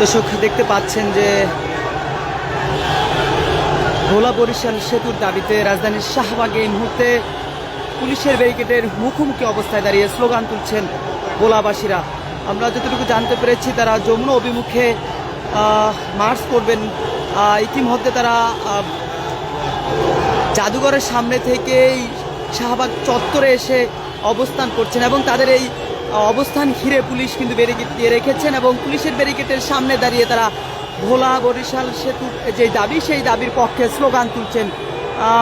দর্শক দেখতে পাচ্ছেন যে ভোলা বরিশাল সেতুর দাবিতে রাজধানীর শাহবাগে এই মুহূর্তে পুলিশের ব্যারিকেডের মুখোমুখি অবস্থায় দাঁড়িয়ে স্লোগান তুলছেন ভোলাবাসীরা। আমরা যতটুকু জানতে পেরেছি, তারা যমুনা অভিমুখে মার্চ করবেন। ইতিমধ্যে তারা জাদুঘরের সামনে থেকেই শাহবাগ চত্বরে এসে অবস্থান করছেন এবং তাদের এই অবস্থান ঘিরে পুলিশ কিন্তু ব্যারিকেড দিয়ে রেখেছেন এবং পুলিশের ব্যারিকেডের সামনে দাঁড়িয়ে তারা ভোলা বরিশাল সেতু, যে দাবি, সেই দাবির পক্ষে স্লোগান তুলছেন।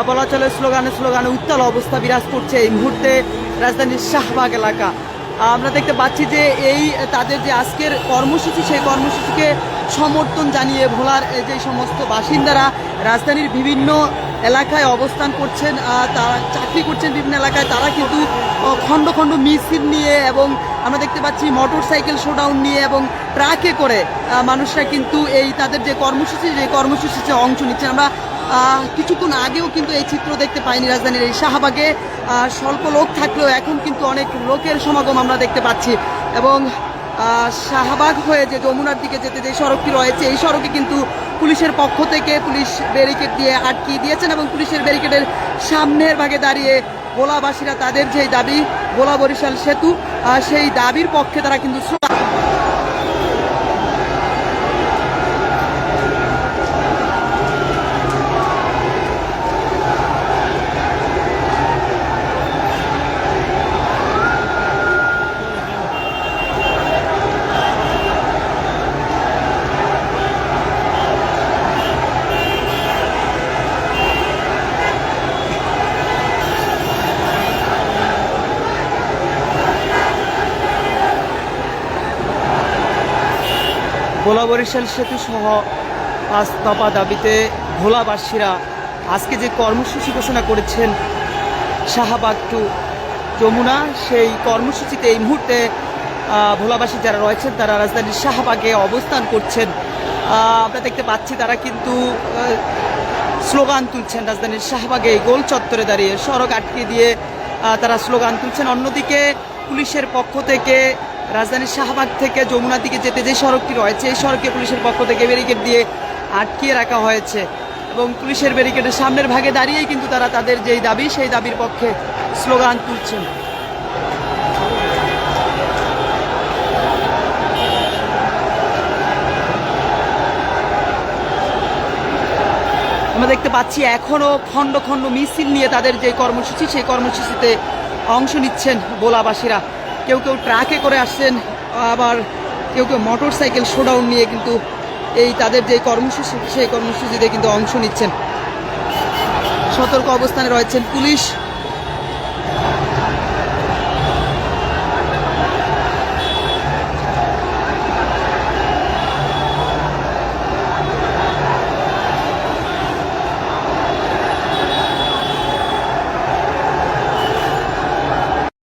বলা চলে স্লোগানে স্লোগানে উত্তাল অবস্থা বিরাজ করছে এই মুহূর্তে রাজধানীর শাহবাগ এলাকা। আমরা দেখতে পাচ্ছি যে এই, তাদের যে আজকের কর্মসূচি, সেই কর্মসূচিকে সমর্থন জানিয়ে ভোলার যে সমস্ত বাসিন্দারা রাজধানীর বিভিন্ন এলাকায় অবস্থান করছেন। তারা চাকরি করছেন বিভিন্ন এলাকায়। তারা কিন্তু খণ্ড খণ্ড মিছিল নিয়ে এবং আমরা দেখতে পাচ্ছি মোটর সাইকেল শোডাউন নিয়ে এবং ট্রাকে করে মানুষরা কিন্তু এই তাদের যে কর্মসূচি, যে কর্মসূচিতে অংশ নিচ্ছে। আমরা কিছুক্ষণ আগেও কিন্তু এই চিত্র দেখতে পাইনি রাজধানীর এই শাহবাগে। স্বল্প লোক থাকলেও এখন কিন্তু অনেক লোকের সমাগম আমরা দেখতে পাচ্ছি। এবং শাহবাগ হয়ে যে যমুনার দিকে যেতে যে সড়কটি রয়েছে, এই সড়কে কিন্তু পুলিশের পক্ষ থেকে পুলিশ ব্যারিকেড দিয়ে আটকিয়ে দিয়েছেন এবং পুলিশের ব্যারিকেডের সামনের ভাগে দাঁড়িয়ে গোলাবাসীরা তাদের যে দাবি ভোলা বরিশাল সেতু সেই দাবির পক্ষে তারা কিন্তু ভোলা বরিশাল সেতু সহ দফা দাবিতে ভোলাবাসীরা আজকে যে কর্মসূচি ঘোষণা করেছেন শাহবাগ টু যমুনা, সেই কর্মসূচিতে এই মুহূর্তে ভোলাবাসী যারা রয়েছেন তারা রাজধানীর শাহবাগে অবস্থান করছেন। আমরা দেখতে পাচ্ছি তারা কিন্তু স্লোগান তুলছেন রাজধানীর শাহবাগে গোল চত্বরে দাঁড়িয়ে। সড়ক আটকে দিয়ে তারা স্লোগান তুলছেন। অন্যদিকে পুলিশের পক্ষ থেকে রাজধানীর শাহবাগ থেকে যমুনা দিকে যেতে যে সড়কটি রয়েছে, এই সড়কে পুলিশের পক্ষ থেকে ব্যারিকেড দিয়ে আটকিয়ে রাখা হয়েছে এবং পুলিশের ব্যারিকেডের সামনের ভাগে দাঁড়িয়েই কিন্তু তারা তাদের যেই দাবি, সেই দাবির পক্ষে স্লোগান তুলছেন। আমরা দেখতে পাচ্ছি এখনও খণ্ড খণ্ড মিছিল নিয়ে তাদের যে কর্মসূচি, সেই কর্মসূচিতে অংশ নিচ্ছেন বোলাবাসীরা। কেউ কেউ ট্রাকে করে আসছেন, আবার কেউ কেউ মোটর সাইকেল শোডাউন নিয়ে কিন্তু এই তাদের যে কর্মসূচি, সেই কর্মসূচিতে কিন্তু অংশ নিচ্ছেন। সতর্ক অবস্থানে রয়েছেন পুলিশ।